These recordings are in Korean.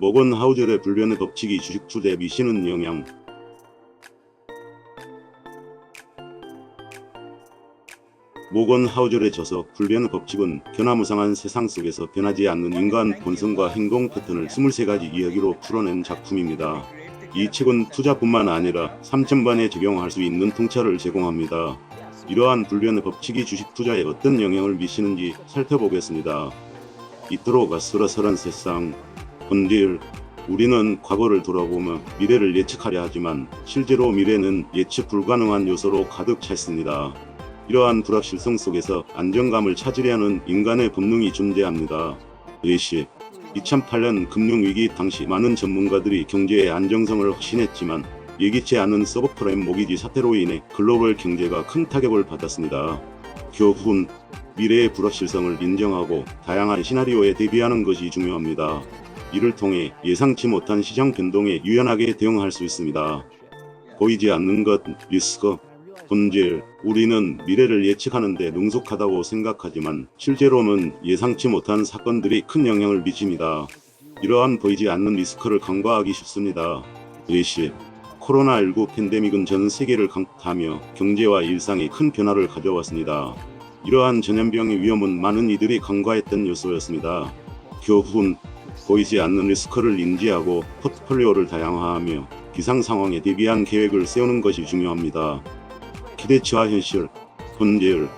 모건 하우젤의 불변의 법칙이 주식 투자에 미치는 영향 모건 하우젤의 저서 불변의 법칙은 변화무상한 세상 속에서 변하지 않는 인간 본성과 행동 패턴을 23가지 이야기로 풀어낸 작품입니다. 이 책은 투자뿐만 아니라 3천반에 적용할 수 있는 통찰을 제공합니다. 이러한 불변의 법칙이 주식 투자에 어떤 영향을 미치는지 살펴보겠습니다. 이토록 아슬아슬한 세상, 본질, 우리는 과거를 돌아보며 미래를 예측하려 하지만 실제로 미래는 예측 불가능한 요소로 가득 차 있습니다. 이러한 불확실성 속에서 안정감을 찾으려는 인간의 본능이 존재합니다. 의식 2008년 금융위기 당시 많은 전문가들이 경제의 안정성을 확신했지만 예기치 않은 서브프라임 모기지 사태로 인해 글로벌 경제가 큰 타격을 받았습니다. 교훈 미래의 불확실성을 인정하고 다양한 시나리오에 대비하는 것이 중요합니다. 이를 통해 예상치 못한 시장 변동에 유연하게 대응할 수 있습니다. 보이지 않는 것 리스크 본질 우리는 미래를 예측하는데 능숙하다고 생각하지만 실제로는 예상치 못한 사건들이 큰 영향을 미칩니다. 이러한 보이지 않는 리스크를 간과하기 쉽습니다. 의식 코로나19 팬데믹은 전 세계를 강타하며 경제와 일상에 큰 변화를 가져왔습니다. 이러한 전염병의 위험은 많은 이들이 간과했던 요소였습니다. 교훈 보이지 않는 리스크를 인지하고 포트폴리오를 다양화하며 비상 상황에 대비한 계획을 세우는 것이 중요합니다. 기대치와 현실, 본질,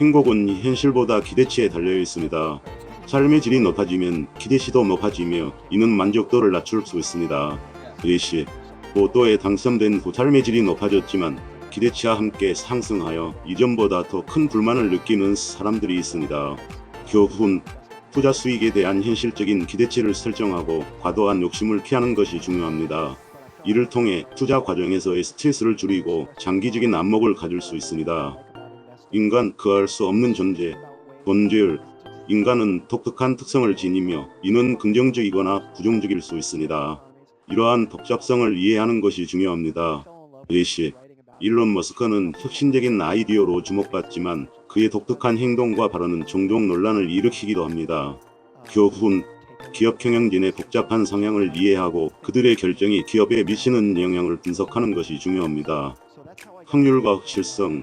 행복은 현실보다 기대치에 달려 있습니다. 삶의 질이 높아지면 기대치도 높아지며 이는 만족도를 낮출 수 있습니다. 예시, 로또에 당첨된 후 삶의 질이 높아졌지만 기대치와 함께 상승하여 이전보다 더 큰 불만을 느끼는 사람들이 있습니다. 교훈, 투자 수익에 대한 현실적인 기대치를 설정하고 과도한 욕심을 피하는 것이 중요합니다. 이를 통해 투자 과정에서의 스트레스를 줄이고 장기적인 안목을 가질 수 있습니다. 인간 그할 수 없는 존재, 본질, 인간은 독특한 특성을 지니며 이는 긍정적이거나 부정적일 수 있습니다. 이러한 복잡성을 이해하는 것이 중요합니다. 예시, 일론 머스크는 혁신적인 아이디어로 주목받지만 그의 독특한 행동과 발언은 종종 논란을 일으키기도 합니다. 교훈, 기업 경영진의 복잡한 성향을 이해하고 그들의 결정이 기업에 미치는 영향을 분석하는 것이 중요합니다. 확률과 확실성,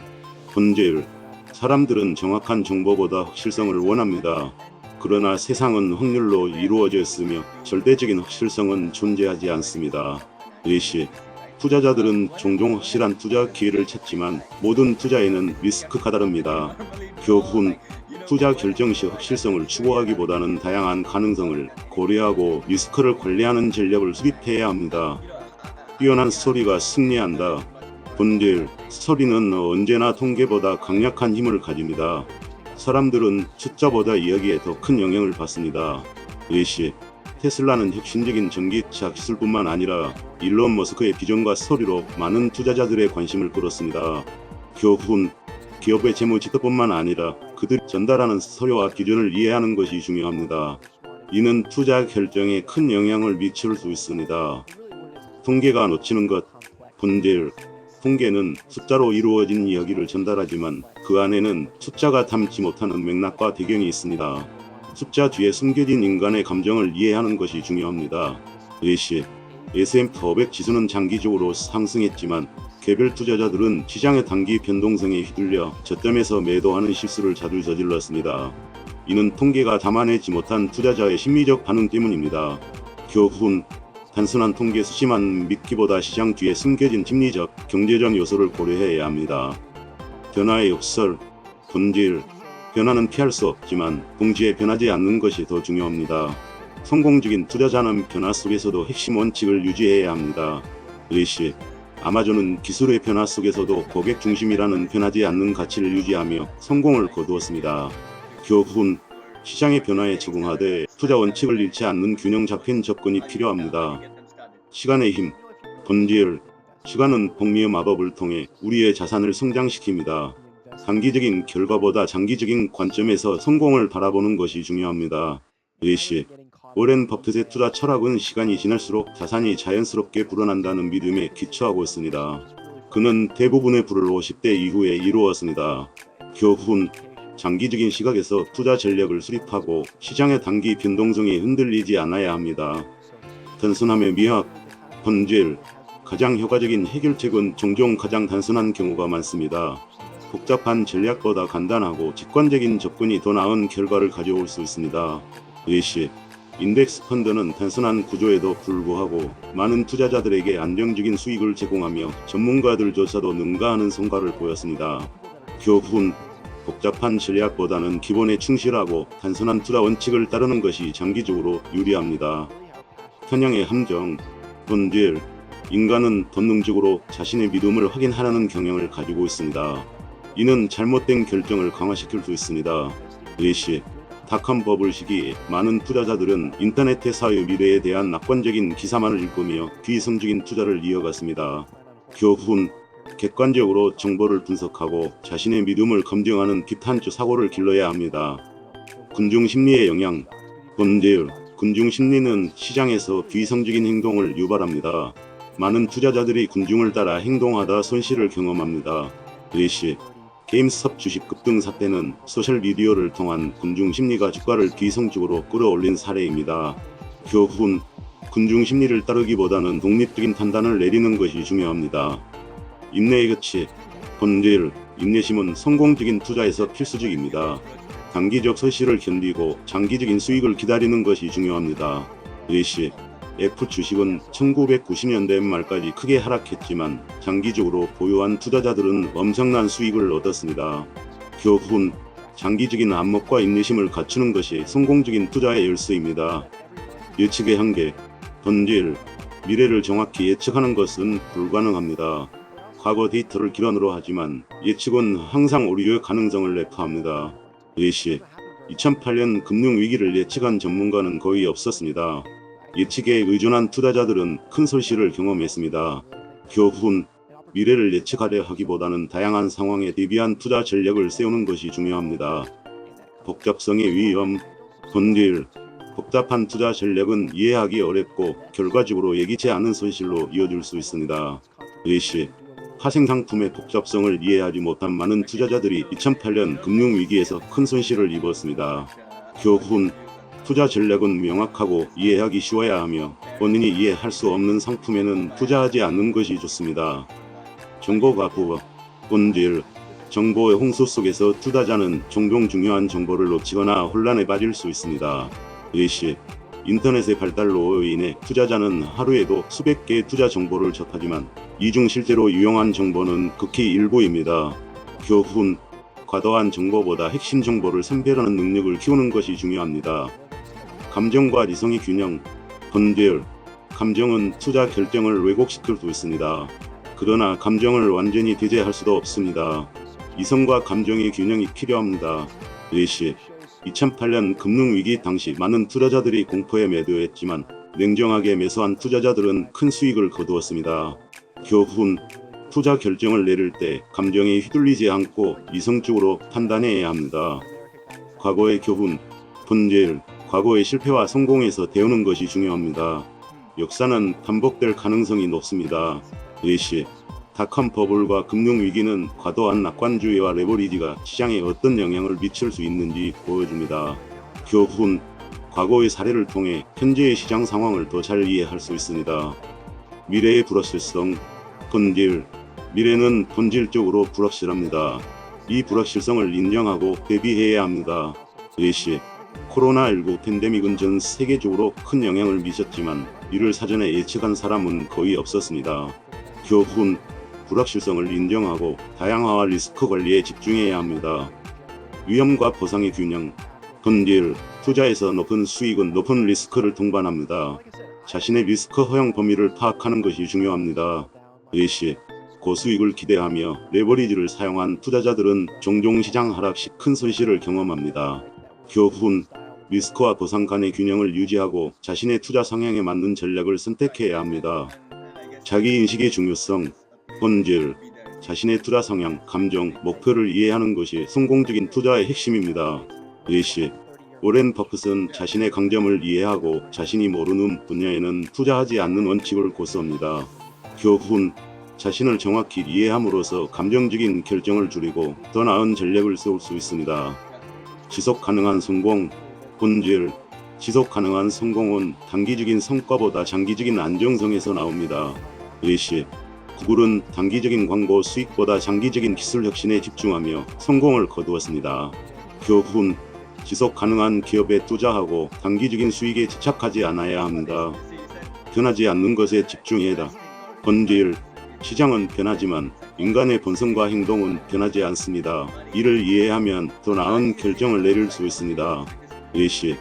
본질, 사람들은 정확한 정보보다 확실성을 원합니다. 그러나 세상은 확률로 이루어져 있으며 절대적인 확실성은 존재하지 않습니다. 의식, 투자자들은 종종 확실한 투자 기회를 찾지만 모든 투자에는 리스크가 다릅니다. 교훈, 투자 결정 시 확실성을 추구하기보다는 다양한 가능성을 고려하고 리스크를 관리하는 전략을 수립해야 합니다. 뛰어난 스토리가 승리한다. 본질, 스토리는 언제나 통계보다 강력한 힘을 가집니다. 사람들은 숫자보다 이야기에 더 큰 영향을 받습니다. 예시, 테슬라는 혁신적인 전기차 기술뿐만 아니라 일론 머스크의 비전과 스토리로 많은 투자자들의 관심을 끌었습니다. 교훈, 기업의 재무 지표뿐만 아니라 그들이 전달하는 서류와 기준을 이해하는 것이 중요합니다. 이는 투자 결정에 큰 영향을 미칠 수 있습니다. 통계가 놓치는 것, 본질, 통계는 숫자로 이루어진 이야기를 전달하지만 그 안에는 숫자가 담지 못하는 맥락과 배경이 있습니다. 숫자 뒤에 숨겨진 인간의 감정을 이해하는 것이 중요합니다. 예시, S&P 500 지수는 장기적으로 상승했지만 개별 투자자들은 시장의 단기 변동성에 휘둘려 저점에서 매도하는 실수를 자주 저질렀습니다. 이는 통계가 담아내지 못한 투자자의 심리적 반응 때문입니다. 교훈, 단순한 통계 수치만 믿기보다 시장 뒤에 숨겨진 심리적, 경제적 요소를 고려해야 합니다. 변화의 역설, 본질, 변화는 피할 수 없지만 동시에 변하지 않는 것이 더 중요합니다. 성공적인 투자자는 변화 속에서도 핵심 원칙을 유지해야 합니다. 의식, 아마존은 기술의 변화 속에서도 고객 중심이라는 변하지 않는 가치를 유지하며 성공을 거두었습니다. 교훈, 시장의 변화에 적응하되 투자 원칙을 잃지 않는 균형 잡힌 접근이 필요합니다. 시간의 힘, 본질, 시간은 복리의 마법을 통해 우리의 자산을 성장시킵니다. 단기적인 결과보다 장기적인 관점에서 성공을 바라보는 것이 중요합니다. 의식, 오랜 버핏의 투자 철학은 시간이 지날수록 자산이 자연스럽게 불어난다는 믿음에 기초하고 있습니다. 그는 대부분의 부를 50대 이후에 이루었습니다. 교훈, 장기적인 시각에서 투자 전략을 수립하고 시장의 단기 변동성이 흔들리지 않아야 합니다. 단순함의 미학, 본질, 가장 효과적인 해결책은 종종 가장 단순한 경우가 많습니다. 복잡한 전략보다 간단하고 직관적인 접근이 더 나은 결과를 가져올 수 있습니다. 예시 인덱스 펀드는 단순한 구조에도 불구하고 많은 투자자들에게 안정적인 수익을 제공하며 전문가들조차도 능가하는 성과를 보였습니다. 교훈 복잡한 전략보다는 기본에 충실하고 단순한 투자 원칙을 따르는 것이 장기적으로 유리합니다. 편향의 함정, 본질, 인간은 본능적으로 자신의 믿음을 확인하려는 경향을 가지고 있습니다. 이는 잘못된 결정을 강화시킬 수 있습니다. 예시, 닷컴 버블 시기 많은 투자자들은 인터넷 회사의 미래에 대한 낙관적인 기사만을 읽으며 비이성적인 투자를 이어갔습니다. 교훈, 객관적으로 정보를 분석하고 자신의 믿음을 검증하는 비탄주 사고를 길러야 합니다. 군중 심리의 영향, 본질, 군중 심리는 시장에서 비이성적인 행동을 유발합니다. 많은 투자자들이 군중을 따라 행동하다 손실을 경험합니다. 예시, 게임스톱 주식 급등 사태는 소셜미디어를 통한 군중 심리가 주가를 비이성적으로 끌어올린 사례입니다. 교훈, 군중 심리를 따르기보다는 독립적인 판단을 내리는 것이 중요합니다. 인내의 가치, 본질, 인내심은 성공적인 투자에서 필수적입니다. 단기적 손실을 견디고 장기적인 수익을 기다리는 것이 중요합니다. 예시, F 주식은 1990년대 말까지 크게 하락했지만 장기적으로 보유한 투자자들은 엄청난 수익을 얻었습니다. 교훈, 장기적인 안목과 인내심을 갖추는 것이 성공적인 투자의 열쇠입니다. 예측의 한계, 본질, 미래를 정확히 예측하는 것은 불가능합니다. 과거 데이터를 기반으로 하지만 예측은 항상 오류의 가능성을 내포합니다. 예시 2008년 금융위기를 예측한 전문가는 거의 없었습니다. 예측에 의존한 투자자들은 큰 손실을 경험했습니다. 교훈 미래를 예측하려 하기보다는 다양한 상황에 대비한 투자 전략을 세우는 것이 중요합니다. 복잡성의 위험, 본질, 복잡한 투자 전략은 이해하기 어렵고 결과적으로 예기치 않은 손실로 이어질 수 있습니다. 예시 파생 상품의 복잡성을 이해하지 못한 많은 투자자들이 2008년 금융위기에서 큰 손실을 입었습니다. 교훈 투자 전략은 명확하고 이해하기 쉬워야 하며 본인이 이해할 수 없는 상품에는 투자하지 않는 것이 좋습니다. 정보가 부어 본질 정보의 홍수 속에서 투자자는 종종 중요한 정보를 놓치거나 혼란에 빠질 수 있습니다. 예시 인터넷의 발달로 인해 투자자는 하루에도 수백 개의 투자 정보를 접하지만 이 중 실제로 유용한 정보는 극히 일부입니다. 교훈 과도한 정보보다 핵심 정보를 선별하는 능력을 키우는 것이 중요합니다. 감정과理성의 균형, 본질, 감정은 투자 결정을 왜곡시킬 수 있습니다. 그러나 감정을 완전히 배제할 수도 없습니다. 이성과 감정의 균형이 필요합니다. 예시 2008년 금융위기 당시 많은 투자자들이 공포에 매도했지만 냉정하게 매수한 투자자들은 큰 수익을 거두었습니다. 교훈 투자 결정을 내릴 때 감정에 휘둘리지 않고 이성적으로 판단해야 합니다. 과거의 교훈, 본질, 과거의 실패와 성공에서 배우는 것이 중요합니다. 역사는 반복될 가능성이 높습니다. 예시 닷컴 버블과 금융위기는 과도한 낙관주의와 레버리지가 시장에 어떤 영향을 미칠 수 있는지 보여줍니다. 교훈, 과거의 사례를 통해 현재의 시장 상황을 더 잘 이해할 수 있습니다. 미래의 불확실성, 본질, 미래는 본질적으로 불확실합니다. 이 불확실성을 인정하고 대비해야 합니다. 예시, 코로나19 팬데믹은 전 세계적으로 큰 영향을 미쳤지만 이를 사전에 예측한 사람은 거의 없었습니다. 교훈, 불확실성을 인정하고 다양화와 리스크 관리에 집중해야 합니다. 위험과 보상의 균형, 본질, 투자에서 높은 수익은 높은 리스크를 동반합니다. 자신의 리스크 허용 범위를 파악하는 것이 중요합니다. 예시, 고수익을 기대하며 레버리지를 사용한 투자자들은 종종 시장 하락 시 큰 손실을 경험합니다. 교훈, 리스크와 보상 간의 균형을 유지하고 자신의 투자 성향에 맞는 전략을 선택해야 합니다. 자기 인식의 중요성, 본질, 자신의 투자 성향, 감정, 목표를 이해하는 것이 성공적인 투자의 핵심입니다. 예시, 오렌 버핏은 자신의 강점을 이해하고 자신이 모르는 분야에는 투자하지 않는 원칙을 고수합니다. 교훈, 자신을 정확히 이해함으로써 감정적인 결정을 줄이고 더 나은 전략을 세울 수 있습니다. 지속 가능한 성공, 본질, 지속 가능한 성공은 단기적인 성과보다 장기적인 안정성에서 나옵니다. 예시 구글은 단기적인 광고 수익보다 장기적인 기술 혁신에 집중하며 성공을 거두었습니다. 교훈 지속 가능한 기업에 투자하고 단기적인 수익에 집착하지 않아야 합니다. 변하지 않는 것에 집중해라. 권지일 시장은 변하지만 인간의 본성과 행동은 변하지 않습니다. 이를 이해하면 더 나은 결정을 내릴 수 있습니다. 예시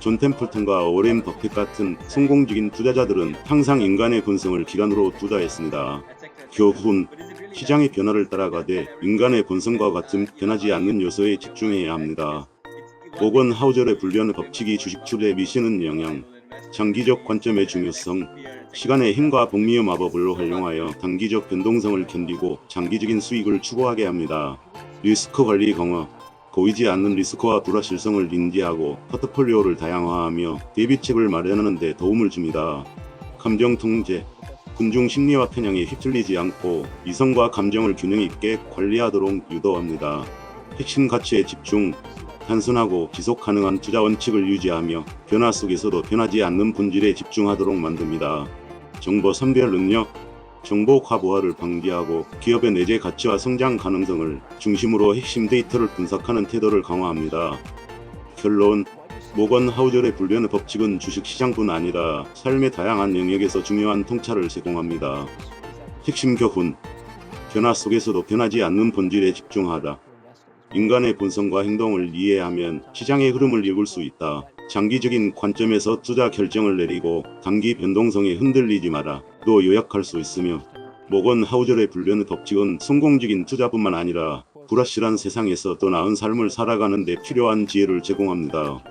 존 템플턴과 오렌 버핏 같은 성공적인 투자자들은 항상 인간의 본성을 기반으로 투자했습니다. 교훈 시장의 변화를 따라가되 인간의 본성과 같은 변하지 않는 요소에 집중해야 합니다. 보건 하우저의 불변의 법칙이 주식 출에 미치는 영향, 장기적 관점의 중요성, 시간의 힘과 복리의 마법을 활용하여 단기적 변동성을 견디고 장기적인 수익을 추구하게 합니다. 리스크 관리 강화, 보이지 않는 리스크와 불확실성을 인지하고 포트폴리오를 다양화하며 대비책을 마련하는 데 도움을 줍니다. 감정 통제, 군중 심리와 편향에 휩쓸리지 않고 이성과 감정을 균형 있게 관리하도록 유도합니다. 핵심 가치에 집중, 단순하고 지속 가능한 투자 원칙을 유지하며 변화 속에서도 변하지 않는 본질에 집중하도록 만듭니다. 정보 선별 능력, 정보 과부하를 방지하고 기업의 내재 가치와 성장 가능성을 중심으로 핵심 데이터를 분석하는 태도를 강화합니다. 결론 모건 하우절의 불변의 법칙은 주식시장뿐 아니라 삶의 다양한 영역에서 중요한 통찰을 제공합니다. 핵심 교훈 변화 속에서도 변하지 않는 본질에 집중하라. 인간의 본성과 행동을 이해하면 시장의 흐름을 읽을 수 있다. 장기적인 관점에서 투자 결정을 내리고 단기 변동성에 흔들리지 마라. 또 요약할 수 있으며 모건 하우절의 불변의 법칙은 성공적인 투자뿐만 아니라 불확실한 세상에서 더 나은 삶을 살아가는 데 필요한 지혜를 제공합니다.